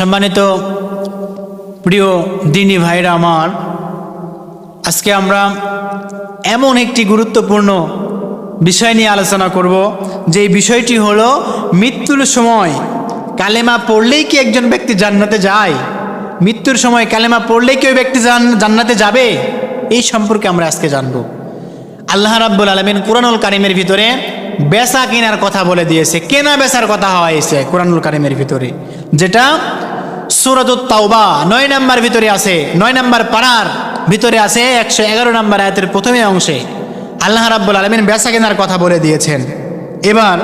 সম্মানিত প্রিয় দিনী ভাইরা আমার, আজকে আমরা এমন একটি গুরুত্বপূর্ণ বিষয় নিয়ে আলোচনা করব। যে বিষয়টি হলো মৃত্যুর সময় কালেমা পড়লেই কি একজন ব্যক্তি জান্নাতে যায়? মৃত্যুর সময় কালেমা পড়লেই কি ওই ব্যক্তি জান- জান্নাতে যাবে? এই সম্পর্কে আমরা আজকে জানব। আল্লাহ রাব্বুল আলমিন কোরআনুল কারিমের ভিতরে বেচা কেনার কথা বলে দিয়েছে। কেনা বেচার কথা হয়েছে কোরআনুল কারিমের ভিতরে। যেটা সুরতুত তাওবা, নয় নাম্বার ভিতরে আছে, নয় নাম্বার পাড়ার ভিতরে আছে একশো এগারো নাম্বার আয়াতের প্রথমে অংশে। আল্লাহ রাব্বুল আলমিন বেচা কেনার কথা বলে দিয়েছেন। এবার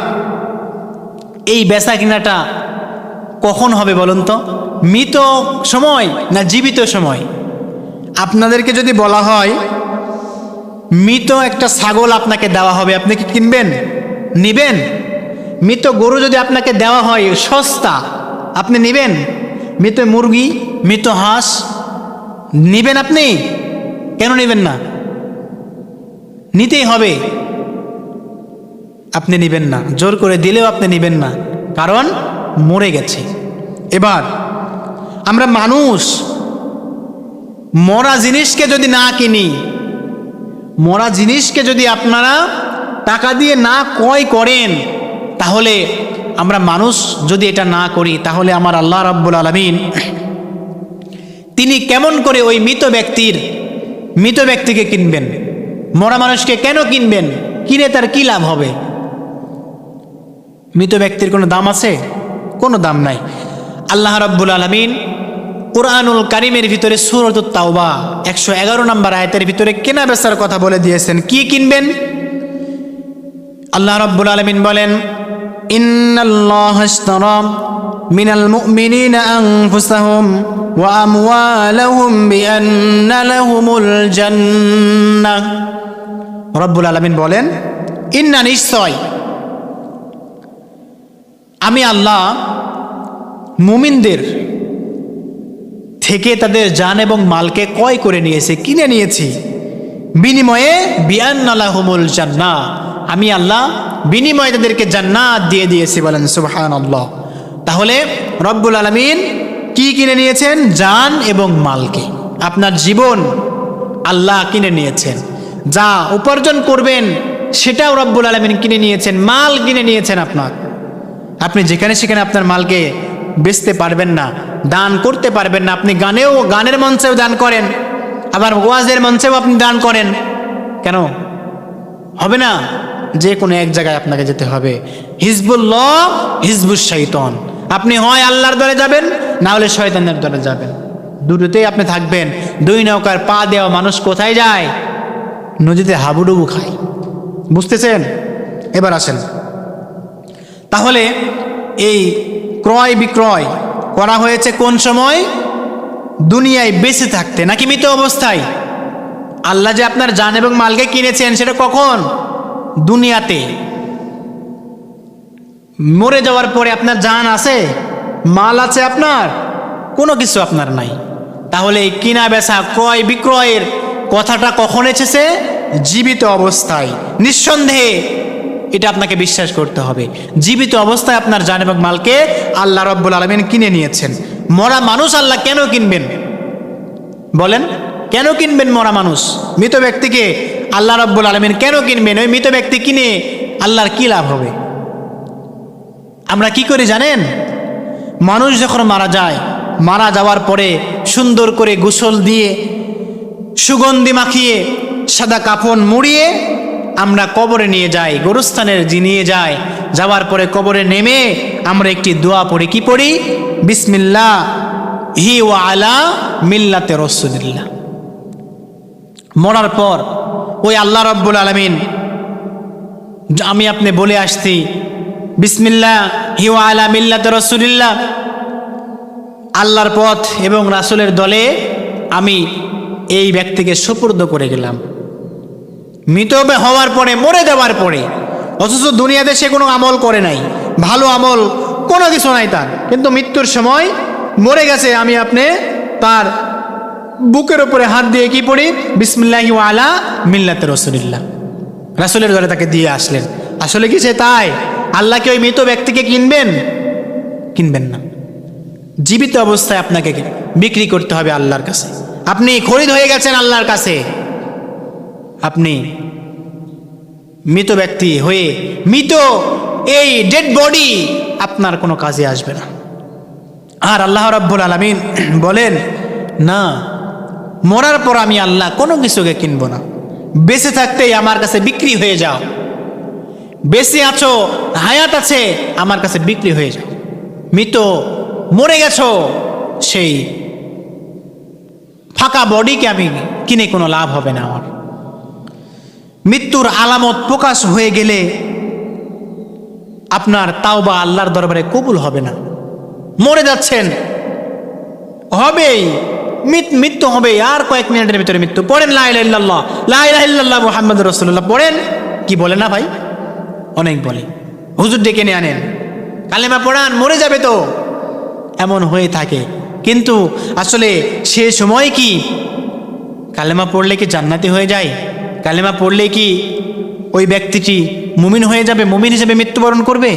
এই বেচা কেনাটা কখন হবে বলুন তো? মৃত সময় না জীবিত সময়? আপনাদেরকে যদি বলা হয়, মৃত একটা ছাগল আপনাকে দেওয়া হবে, আপনি কি কিনবেন? নিবেন? মৃত গরু যদি আপনাকে দেওয়া হয়, সস্তা, আপনি নিবেন? মৃত মুরগি, মৃত হাঁস, নিবেন আপনি? কেন নেবেন না? নিতেই হবে। আপনি নেবেন না। জোর করে দিলেও আপনি নেবেন না। কারণ মরে গেছে। এবার আমরা মানুষ, মরা জিনিসকে যদি না কিনি, মরা জিনিসকে যদি আপনারা টাকা দিয়ে না ক্রয় করেন, তাহলে আমরা মানুষ যদি এটা না করি, তাহলে আমার আল্লাহ রাব্বুল আলমিন তিনি কেমন করে ওই মৃত ব্যক্তির, মৃত ব্যক্তিকে কিনবেন? মরা মানুষকে কেন কিনবেন? কিনে তার কি লাভ হবে? মৃত ব্যক্তির কোনো দাম আছে? কোনো দাম নাই। আল্লাহ রাব্বুল আলমিন কোরআনুল কারিমের ভিতরে সুরত তাওবা, একশো এগারো নম্বর আয়তের ভিতরে কেনা বেচার কথা বলে দিয়েছেন। কি কিনবেন? আল্লাহ রাব্বুল আলমিন বলেন আলমিন বলেন, ইন্না নিশ্চয় আমি আল্লাহ মুমিনদের থেকে তাদের জান এবং মালকে ক্রয় করে নিয়েছে, কিনে নিয়েছি। বিনিময়ে বিয়ান্নালাহুমুল জান্না। আমি আল্লাহ বিনিময়ে তাদেরকে জান্নাত দিয়ে দিয়েছি বলেন সুবহান আল্লাহ তাহলে রব্বুল আলমিন কি কিনে নিয়েছেন? জান এবং মালকে। আপনার জীবন আল্লাহ কিনে নিয়েছেন। যা উপার্জন করবেন, সেটাও রব্বুল আলমিন কিনে নিয়েছেন, মাল কিনে নিয়েছেন আপনার। আপনি যেখানে সেখানে আপনার মালকে বেচতে পারবেন না, দান করতে পারবেন না। আপনি গানেও, গানের মঞ্চেও দান করেন, আবার ওয়াজের মঞ্চেও আপনি দান করেন। কেন? হবে না? যে কোনো এক জায়গায় আপনাকে যেতে হবে। হিজবুল্লাহ হিজবুল শৈতন আপনি হয় আল্লাহর দলে যাবেন, না হলে শয়তানের দলে যাবেন। দুটোতেই আপনি থাকবেন। দুই নৌকার পা দেওয়া মানুষ কোথায় যায়? নদীতে হাবুডুবু খায়। বুঝতেছেন? এবার আসেন। তাহলে এই ক্রয় বিক্রয় করা হয়েছে কোন সময়? দুনিয়ায় বেঁচে থাকতে, নাকি মৃত অবস্থায়? আল্লাহ যে আপনার জান এবং মালকে কিনেছেন সেটা কখন? দুনিয়াতে। মরে যাওয়ার পরে আপনার জান আছে? মাল আছে আপনার? কোনো কিছু আপনার নাই। তাহলে এই কিনা বেচা, ক্রয়, বিক্রয়ের কথাটা কখন এসেছে? জীবিত অবস্থায়। নিঃসন্দেহে এটা আপনাকে বিশ্বাস করতে হবে। জীবিত অবস্থায় আপনার জান এবং মালকে আল্লাহ রব্বুল আলমিন কিনে নিয়েছেন। মরা মানুষ আল্লাহ কেন কিনবেন? বলেন। কেন কিনবেন মরা মানুষ? মৃত ব্যক্তিকে আল্লাহ রব্বুল আলমিন কেন কিনবেন? ওই মৃত ব্যক্তি কিনে আল্লাহর কি লাভ হবে? আমরা কি করি জানেন? মানুষ যখন মারা যায়, মারা যাওয়ার পরে সুন্দর করে গোসল দিয়ে, সুগন্ধি মাখিয়ে, সাদা কাফন মুড়িয়ে আমরা কবরে নিয়ে যাই, গোরস্থানের নিয়ে যাই। যাওয়ার পরে কবরে নেমে আমরা একটি দোয়া পড়ি। কি পড়ি? বিসমিল্লা হি ও আলা মিল্লাতে রসুলিল্লাহ। মরার পর ওই আল্লাহ রব্বুল আলমিন, আমি আপনি বলে আসছি বিসমিল্লা হি ও আলা মিল্লাতে রসুলিল্লাহ। আল্লাহর পথ এবং রাসুলের দলে আমি এই ব্যক্তিকে সুপর্দ করে গেলাম। মৃত হওয়ার পরে, মরে দেওয়ার পরে, অথচ দুনিয়াতে সে কোনো আমল করে নাই, ভালো আমল কোনো কিছু নাই তার। কিন্তু মৃত্যুর সময় মরে গেছে, আমি আপনি তার বুকের উপরে হাত দিয়ে কি পড়ি? বিসমিল্লাহি আলা মিল্লাতে রসুলিল্লাহ। রাসুলের দলে তাকে দিয়ে আসলেন। আসলে কি সে তাই? আল্লাহকে ওই মৃত ব্যক্তিকে কিনবেন? কিনবেন না। জীবিত অবস্থায় আপনাকে বিক্রি করতে হবে আল্লাহর কাছে। আপনি খরিদ হয়ে গেছেন আল্লাহর কাছে। আপনি মৃত ব্যক্তি হয়ে মৃত এই ডেড বডি আপনার কোনো কাজে আসবে না। আর আল্লাহ রাব্বুল আলমিন বলেন, না মরার পর আমি আল্লাহ কোনো কিছুকে কিনব না। বেঁচে থাকতেই আমার কাছে বিক্রি হয়ে যাও। বেঁচে আছো, হায়াত আছে, আমার কাছে বিক্রি হয়ে যাও। মৃত, মরে গেছো, সেই ফাঁকা বডিকে আমি কিনে কোনো লাভ হবে না আমার। মৃত্যুর আলামত প্রকাশ হয়ে গেলে আপনার তাও বা আল্লাহর দরবারে কবুল হবে না। মরে যাচ্ছেন। হবেই। মৃত্যু হবে আর কয়েক মিনিটের ভিতরে মৃত্যু। পড়েন লাইল্লাহ লাইল্লাহ মোহাম্মদ রসুল্লাহ পড়েন? কি বলে না ভাই? অনেক বলে। হুজুর ডেকে নিয়ে আনেন। কালেমা পড়ান, মরে যাবে তো। এমন হয়ে থাকে। কিন্তু আসলে সে সময় কি? কালেমা পড়লে কি জান্নাতি হয়ে যায়? কালেমা পড়লে কি ওই ব্যক্তিটি মুমিন হয়ে যাবে? মুমিন হিসেবে মৃত্যুবরণ করবে?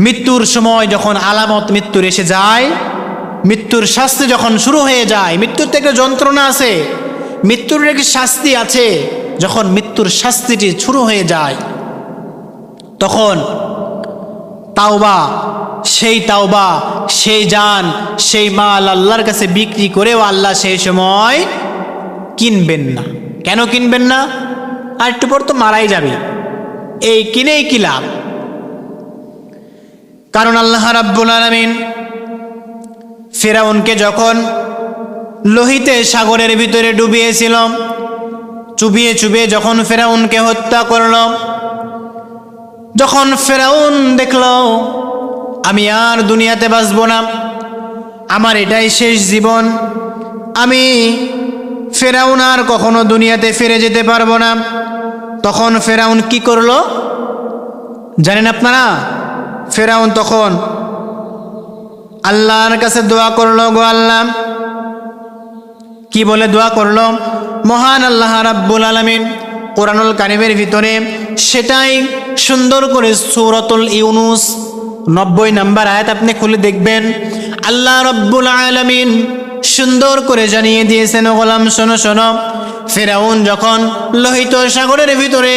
মৃত্যুর সময় যখন আলামত মৃত্যুর এসে যায় মৃত্যুর শাস্তি যখন শুরু হয়ে যায়, মৃত্যুর থেকে যন্ত্রণা আছে। মৃত্যুর একটি শাস্তি আছে? যখন মৃত্যুর শাস্তিটি শুরু হয়ে যায়, তখন তাওবা, সেই তাওবা, সেই যান সেই মাল আল্লাহর কাছে বিক্রি করেও আল্লাহ সেই সময় কিনবেন না। কেন কিনবেন না? আর একটু পর তো মারাই যাবে। এই কিনেই কি লাভ? কারণ আল্লাহ রাব্বুল আলমিন ফেরাউনকে যখন লোহিতে সাগরের ভিতরে ডুবিয়েছিল চুবিয়ে চুবিয়ে যখন ফেরাউনকে হত্যা করল যখন ফেরাউন দেখল, আমি আর দুনিয়াতে বাঁচব না, আমার এটাই শেষ জীবন, আমি ফেরাউন আর কখনো দুনিয়াতে ফিরে যেতে পারব না, তখন ফেরাউন কি করল? জানেন আপনারা, ফেরাউন তখন আল্লাহর কাছে দোয়া করল গো আল্লাহ। কি বলে দোয়া করল? মহান আল্লাহ রাব্বুল আলমিন কোরআনুল কারিমের ভিতরে সেটাই সুন্দর করে সৌরতুল ইউনুস নব্বই নাম্বার আয়াত আপনি খুলে দেখবেন। আল্লাহ রব্বুল আলমিন সুন্দর করে জানিয়ে দিয়েছেন গোলাম, শোনো শোনো। ফেরাউন যখন লোহিত সাগরের ভিতরে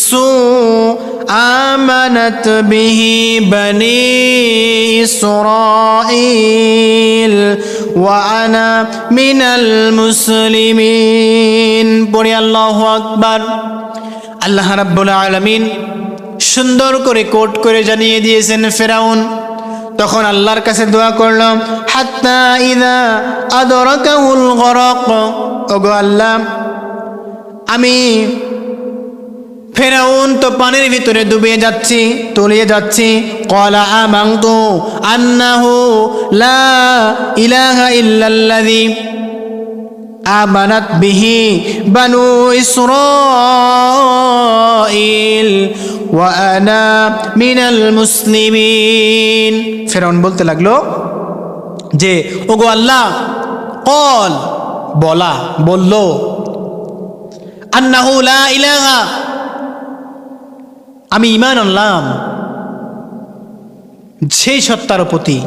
آمنت به بني إسرائيل وأنا من المسلمين بني الله أكبر আল্লাহ রাব্বুল আলামিন সুন্দর করে কোট করে জানিয়ে দিয়েছেন ফেরাউন তখন আল্লাহর কাছে দোয়া করলাম হাত্তা ইদা আদরাকাহুল গরক ওগো আল্লাহ আমি ফেরাউন, তো পানির ভিতরে ডুবে যাচ্ছি, তলিয়ে যাচ্ছি। কলা আমাংতু আন্নাহু লা ইলাহা ইল্লাল্লাযী আমানাত বিহি বানু ইসরাইল ওয়া আনা মিনাল মুসলিমিন। ফেরাউন বলতে লাগল যে, ওগো আল্লাহ কল বলা, বলল, আন্নাহু লা ইলাহা আমি ইমান আনলাম। সেই সত্তার প্রতি,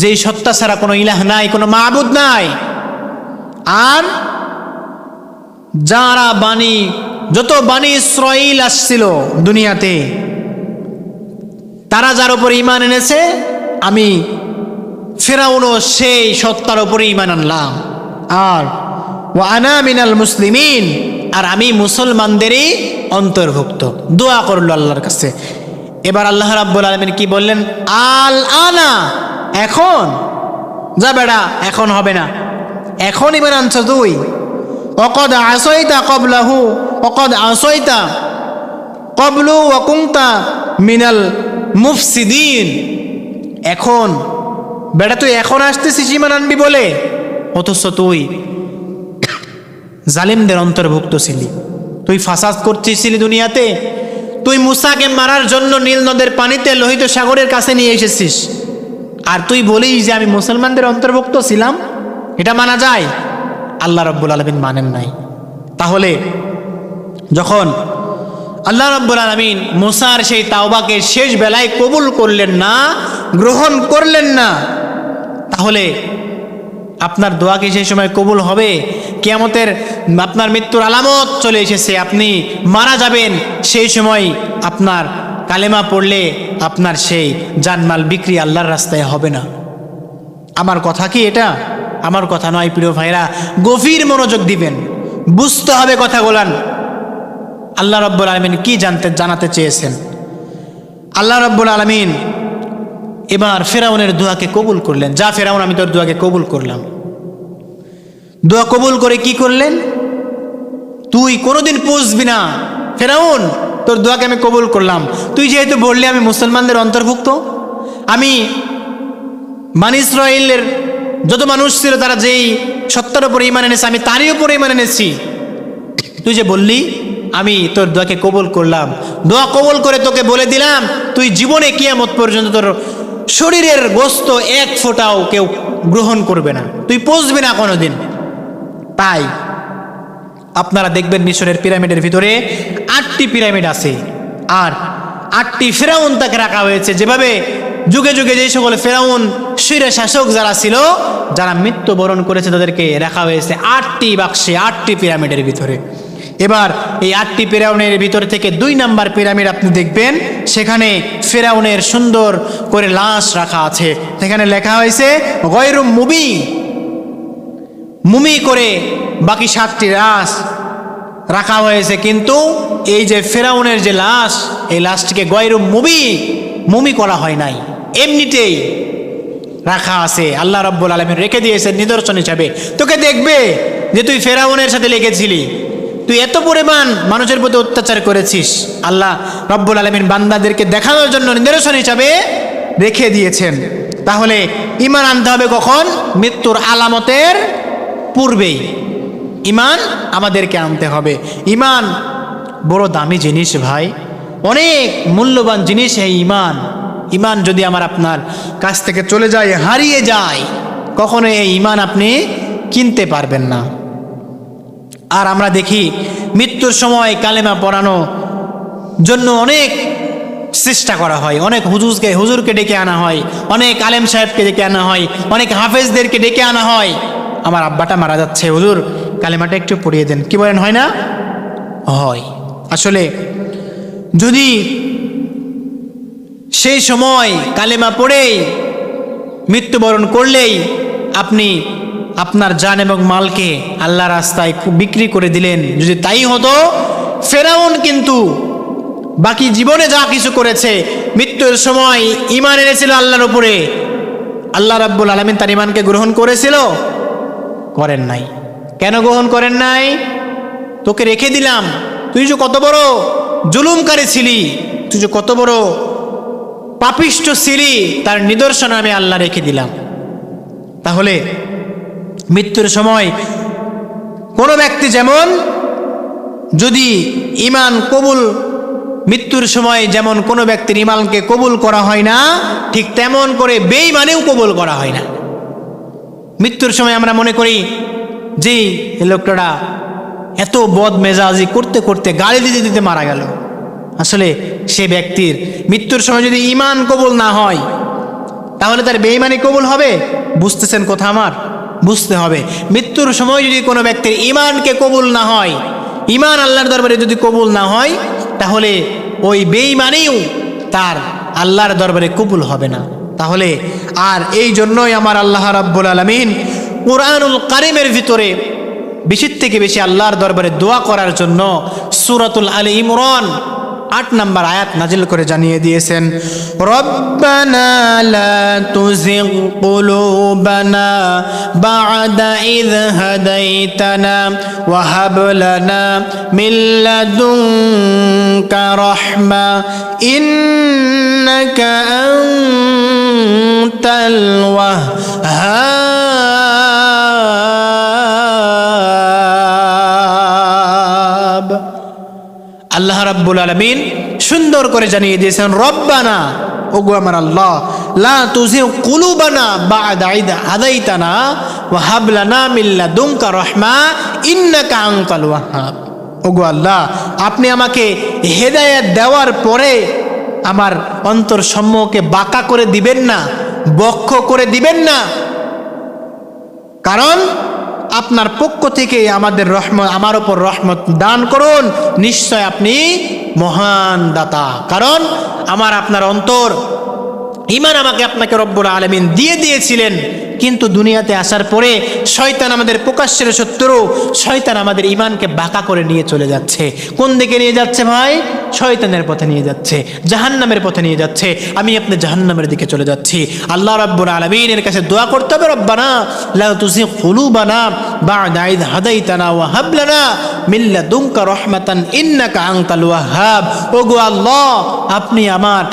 যেই সত্তা ছাড়া কোনো ইলাহ নাই, কোনো মাহবুদ নাই। আর যারা বাণী, যত বাণী ইসরাইল আসছিল দুনিয়াতে, তারা যার উপর ইমান এনেছে, আমি ফেরাউনও সেই সত্তার উপরে ইমান আনলাম। আর ও আনা মিনাল মুসলিমিন আর আমি মুসলমানদেরই অন্তর্ভুক্ত। দোয়া করল আল্লাহর কাছে। এবার আল্লাহ রাব্বুল আলমিন কি বললেন? আল আনা, এখন? যা বেড়া, এখন হবে না। এখন ইমান আনছ তুই অকদ আসইতা কবলাহু অকদ আসইতা কবলু ওয়াকুংতা মিনাল মুফসিদিন। এখন। বেটা তুই এখন আসতেছিস ইমান আনবি বলে? অথচ তুই জালিমদের অন্তর্ভুক্ত ছিলি। তুই ফাসাদ করছিসলি দুনিয়াতে। তুই মুসাকে মারার জন্য নীল নদের পানিতে লোহিত সাগরের কাছে নিয়ে এসেছিস। আর তুই বলিস যে আমি মুসলমানদের অন্তর্ভুক্ত ছিলাম? এটা মানা যায়? আল্লাহ রব্বুল আলমিন মানেন নাই। তাহলে যখন আল্লাহ রব্বুল আলমিন মুসার সেই তাওবাকে শেষ বেলায় কবুল করলেন না, গ্রহণ করলেন না, তাহলে আপনার দোয়া কি সেই সময় কবুল হবে? কেয়ামতের আপনার মৃত্যুর আলামত চলে এসেছে, আপনি মারা যাবেন, সেই সময় আপনার কালেমা পড়লে আপনার সেই জানমাল বিক্রি আল্লাহর রাস্তায় হবে না। আমার কথা কি এটা? আমার কথা নয়, প্রিয় ভাইরা গভীর মনোযোগ দিবেন, বুঝতে হবে কথা বলান আল্লাহ রব্বুল আলমিন কি জানতে, জানাতে চেয়েছেন? আল্লাহ রব্বুল আলমিন এবার ফেরাউনের দোয়াকে কবুল করলেন। যা ফেরাউন, আমি তোর দোয়াকে কবুল করলাম। দোয়া কবুল করে কি করলেন? তুই কোনোদিন পুষবি না। ফেরাউন, তোর দোয়াকে আমি কবুল করলাম। তুই যেহেতু বললি আমি মুসলমানদের অন্তর্ভুক্ত, আমি মান ইসরায়েলের যত মানুষ ছিল তারা যেই সত্তার উপরে ইমান এনেছে, আমি তারই উপরে ইমান এনেছি। তুই যে বললি, আমি তোর দোয়াকে কবুল করলাম। দোয়া কবুল করে তোকে বলে দিলাম, তুই জীবনে কিয়ামত পর্যন্ত তোর শরীরের গোস্ত এক ফোঁটাও কেউ গ্রহণ করবে না। তুই পচবি না কোনোদিন। তাই আপনারা দেখবেন মিশরের পিরামিডের ভিতরে আটটি পিরামিড আছে। আর আটটি ফেরাউন তাকে রাখা হয়েছে। যেভাবে যুগে যুগে যে সকল ফেরাউন, শিরে শাসক যারা ছিল, যারা মৃত্যুবরণ করেছে, তাদেরকে রাখা হয়েছে আটটি বাক্সে, আটটি পিরামিডের ভিতরে। এবার এই আটটি পিরাউনের ভিতর থেকে দুই নাম্বার পিরামিড আপনি দেখবেন, সেখানে ফেরাউনের সুন্দর করে লাশ রাখা আছে। সেখানে লেখা হয়েছে, গয়রুম মুবি মুমি করে বাকি সাতটি লাশ রাখা হয়েছে। কিন্তু এই যে ফেরাউনের যে লাশ, এই লাশটিকে গয়রুম মুবি মুমি করা হয় নাই। এমনিতেই রাখা আছে। আল্লাহ রব্বুল আলমিন রেখে দিয়েছে নিদর্শন হিসাবে। তোকে দেখবে যে তুই ফেরাউনের সাথে লেগেছিলি। তুই এত পরিমাণ মানুষের প্রতি অত্যাচার করেছিস। আল্লাহ রব্বুল আলমিন বান্দাদেরকে দেখানোর জন্য নিদর্শন হিসাবে রেখে দিয়েছেন। তাহলে ইমান আনতে হবে কখন? মৃত্যুর আলামতের পূর্বেই ইমান আমাদেরকে আনতে হবে। ইমান বড় দামি জিনিস ভাই। অনেক মূল্যবান জিনিস এই ইমান। ইমান যদি আমার আপনার কাছ থেকে চলে যায়, হারিয়ে যায়, কখনো এই ইমান আপনি কিনতে পারবেন না। আর আমরা দেখি মৃত্যুর সময় কালেমা পড়ানো জন্য অনেক চেষ্টা করা হয়। অনেক হুজুরকে হুজুরকে ডেকে আনা হয়। অনেক আলেম সাহেবকে ডেকে আনা হয়। অনেক হাফেজদেরকে ডেকে আনা হয়। আমার আব্বাটা মারা যাচ্ছে, হুজুর। কালেমাটা একটু পড়িয়ে দেন। কি বলেন, হয় না? হয়। আসলে যদি সেই সময় কালেমা পড়েই, মৃত্যুবরণ করলেই আপনি আপনার জান এবং মালকে আল্লাহ রাস্তায় বিক্রি করে দিলেন, যদি তাই হতো, ফেরাউন কিন্তু বাকি জীবনে যা কিছু করেছে, মৃত্যুর সময় ইমান এনেছিল আল্লাহর উপরে। আল্লাহ রাব্বুল আলমিন তার ইমানকে গ্রহণ করেছিল। করেন নাই। কেন গ্রহণ করেন নাই? তোকে রেখে দিলাম। তুই যে কত বড় জুলুমকারী ছিলি, তুই যে কত বড় পাপিষ্ট ছিলি, তার নিদর্শন আমি আল্লাহ রেখে দিলাম। তাহলে মৃত্যুর সময় কোনো ব্যক্তি যেমন, যদি ইমান কবুল, মৃত্যুর সময় যেমন কোনো ব্যক্তির ইমানকে কবুল করা হয় না, ঠিক তেমন করে বেইমানেও কবুল করা হয় না। মৃত্যুর সময় আমরা মনে করি, যে লোকটা এত বদ মেজাজি করতে করতে গাড়ি দিতে দিতে মারা গেল। আসলে সে ব্যক্তির মৃত্যুর সময় যদি ইমান কবুল না হয়, তাহলে তার বেইমানি কবুল হবে? বুঝতেছেন কথা আমার? বুঝতে হবে। মৃত্যুর সময় যদি কোনো ব্যক্তির ইমানকে কবুল না হয় ইমান আল্লাহর দরবারে যদি কবুল না হয়, তাহলে ওই বেইমানিও তার আল্লাহর দরবারে কবুল হবে না। তাহলে আর এই জন্যই আমার আল্লাহ রাব্বুল আলমিন কোরআনুল কারিমের ভিতরে বেশির থেকে বেশি আল্লাহর দরবারে দোয়া করার জন্য সুরাতুল আলী ইমরান আট নাম্বার আয়াত নাজিল করে জানিয়ে দিয়েছেন, রব্বানা লা রাহমা ইন্নাকা আনতাল ওয়াহ্হাব আল্লাহ রাব্বুল আলমিন সুন্দর করে জানিয়ে দিয়েছেন, রব্বানা ওগো আমার আল্লাহ, লা তুজি কুলুবানা বা'দা ইদ হাদাইতানা ওয়া হাব লানা মিন লাদুনকা রাহমা ইন্নাকা আনতাল ওয়াহ্হাব। ওগো আল্লাহ, আপনি আমাকে হেদায়েত দেওয়ার পরে আমার অন্তর সম্মুখে বাঁকা করে দিবেন না, বক্ষ করে দিবেন না। কারণ আপনার পক্ষ থেকে আমাদের রহমত আমার ওপর রহমত দান করুন, নিশ্চয় আপনি মহান দাতা। কারণ আমার আপনার অন্তর ইমান আমাকে আপনাকে রব্বুল আলমিন দিয়ে দিয়েছিলেন, কিন্তু দুনিয়াতে আসার পরে শয়তান আমাদের প্রকাশ্যের শত্রু, শয়তান আমাদের ইমানকে বাঁকা করে নিয়ে চলে যাচ্ছে। কোন দিকে নিয়ে যাচ্ছে ভাই? শয়তানের পথে নিয়ে যাচ্ছে, জাহান্নামের পথে নিয়ে যাচ্ছে। আমি আপনি জাহান্নামের দিকে চলে যাচ্ছি। আল্লাহ রব্বুল আলমিনের কাছে দোয়া করতে হবে, রব্বানা, লা তুসি ইন্নাকা আনতাল ওয়াহ্হাব ওগো আল্লাহ, আপনি আমার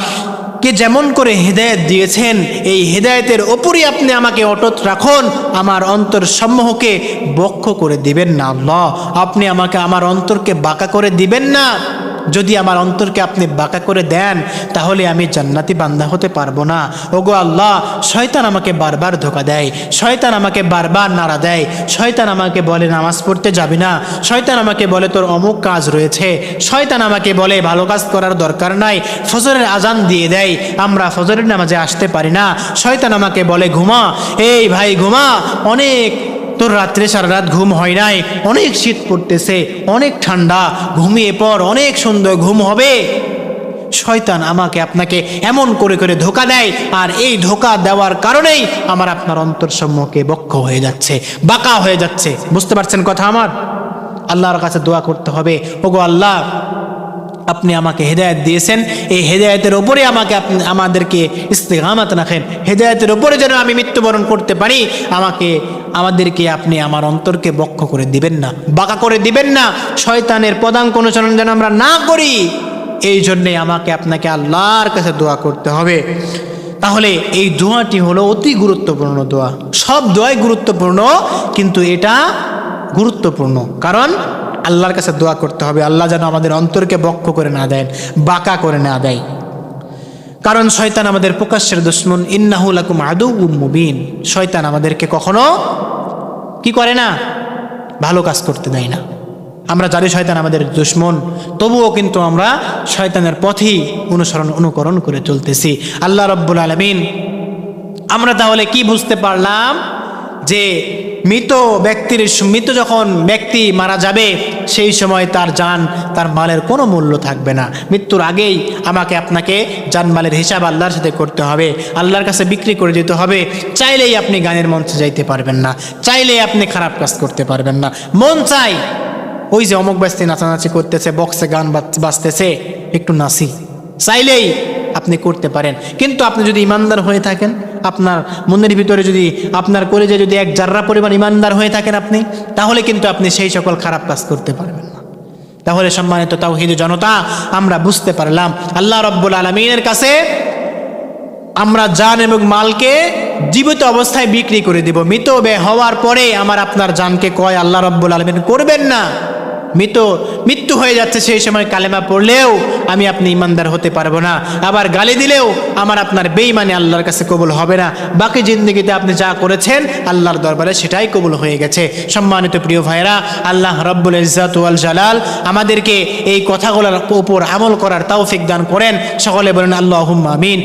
কে যেমন করে হৃদায়ত দিয়েছেন, এই হৃদায়তের ওপরই আপনি আমাকে অটত রাখুন। আমার অন্তর সমূহকে বক্ষ করে দিবেন না আল্লাহ। আপনি আমাকে আমার অন্তরকে বাঁকা করে দিবেন না। যদি আমার অন্তরকে আপনি বাঁকা করে দেন, তাহলে আমি জান্নাতি বান্দা হতে পারব না। ওগো আল্লাহ, শয়তান আমাকে বারবার ধোকা দেয়। শয়তান আমাকে বারবার নাড়া দেয়। শয়তান আমাকে বলে, নামাজ পড়তে যাবি না। শয়তান আমাকে বলে, তোর অমুক কাজ রয়েছে। শয়তান আমাকে বলে, ভালো কাজ করার দরকার নাই। ফজরের আজান দিয়ে দেয়। আমরা ফজরের নামাজে আসতে পারি না। শয়তান আমাকে বলে, ঘুমা। এই ভাই, ঘুমা। অনেক তোর রাত্রে সারা রাত ঘুম হয় নাই। অনেক শীত পড়তেছে, অনেক ঠান্ডা, ঘুমিয়ে পর অনেক সুন্দর ঘুম হবে। শয়তান আমাকে আপনাকে এমন করে করে ধোকা দেয়, আর এই ধোকা দেওয়ার কারণেই আমার আপনার অন্তর সম্মুখে বক্ষ হয়ে যাচ্ছে, বাঁকা হয়ে যাচ্ছে। বুঝতে পারছেন কথা আমার? আল্লাহর কাছে দোয়া করতে হবে। ওগো আল্লাহ আপনি আমাকে হেদায়ত দিয়েছেন, এই হেদায়তের ওপরে আমাকে আপনি আমাদেরকে ইস্তেগামাত রাখেন। হেদায়তের ওপরে যেন আমি মৃত্যুবরণ করতে পারি, আমাকে, আমাদেরকে আপনি আমার অন্তরকে বক্ষ করে দিবেন না, বাঁকা করে দিবেন না। শয়তানের পদাঙ্ক অনুসরণ যেন আমরা না করি, এই জন্যে আমাকে আপনাকে আল্লাহর কাছে দোয়া করতে হবে। তাহলে এই দোয়াটি হলো অতি গুরুত্বপূর্ণ দোয়া। সব দোয়াই গুরুত্বপূর্ণ, কিন্তু এটা গুরুত্বপূর্ণ। কারণ আল্লাহর কাছে দোয়া করতে হবে। আল্লাহ যেন আমাদের অন্তরকে বক্ষ করে না দেন, বাঁকা করে না দেয়। কারণ শয়তান আমাদের প্রকাশ্যের দুশ্মন। ইন্নাহুল আকুম আদৌ মুবিন। শয়তান আমাদেরকে কখনো কি করে না? ভালো কাজ করতে দেয় না। আমরা জানি শয়তান আমাদের দুশ্মন। তবুও কিন্তু আমরা শয়তানের পথেই অনুসরণ, অনুকরণ করে চলতেছি। আল্লাহ রব্বুল আলমিন, আমরা তাহলে কি বুঝতে পারলাম? যে মৃত ব্যক্তির মৃত যখন ব্যক্তি মারা যাবে, সেই সময় তার যান তার মালের কোনো মূল্য থাকবে না। মৃত্যুর আগেই আমাকে আপনাকে জানমালের হিসাব আল্লাহর সাথে করতে হবে। আল্লাহর কাছে বিক্রি করে দিতে হবে। চাইলেই আপনি গানের মঞ্চে যাইতে পারবেন না। চাইলেই আপনি খারাপ কাজ করতে পারবেন না। মন চাই ওই যে অমুক ব্যস্তি নাচানাচি করতেছে, বক্সে গান বাজ- বাজতেছে, একটু নাচি। চাইলেই আপনি করতে পারেন। কিন্তু আপনি যদি ইমানদার হয়ে থাকেন আপনার মনের ভিতরে যদি আপনার কলেজে যদি এক জাররা পরিমাণ ইমানদার হয়ে থাকেন আপনি, তাহলে কিন্তু আপনি সেই সকল খারাপ কাজ করতে পারবেন তাহলে সম্মানিত তাওহিদ জনতা, আমরা বুঝতে পারলাম, আল্লাহ রব্বুল আলমিনের কাছে আমরা জান এবং মালকে জীবিত অবস্থায় বিক্রি করে দিব। মৃত বে হওয়ার পরে আমার আপনার জানকে কয়, আল্লাহ রব্বুল আলমিন, করবেন না। মৃত, মৃত্যু হয়ে যাচ্ছে সেই সময় কালেমা পড়লেও আমি আপনি ইমানদার হতে পারব না। আবার গালি দিলেও আমার আপনার বেইমানে আল্লাহর কাছে কবুল হবে না। বাকি জিন্দগিতে আপনি যা করেছেন আল্লাহর দরবারে সেটাই কবুল হয়ে গেছে। সম্মানিত প্রিয় ভাইরা আল্লাহ রব্বুল ইজাত ওয়াল জালাল আমাদেরকে এই কথাগুলোর উপর আমল করার তৌফিক দান করেন। সকলে বলেন আল্লাহ আমিন।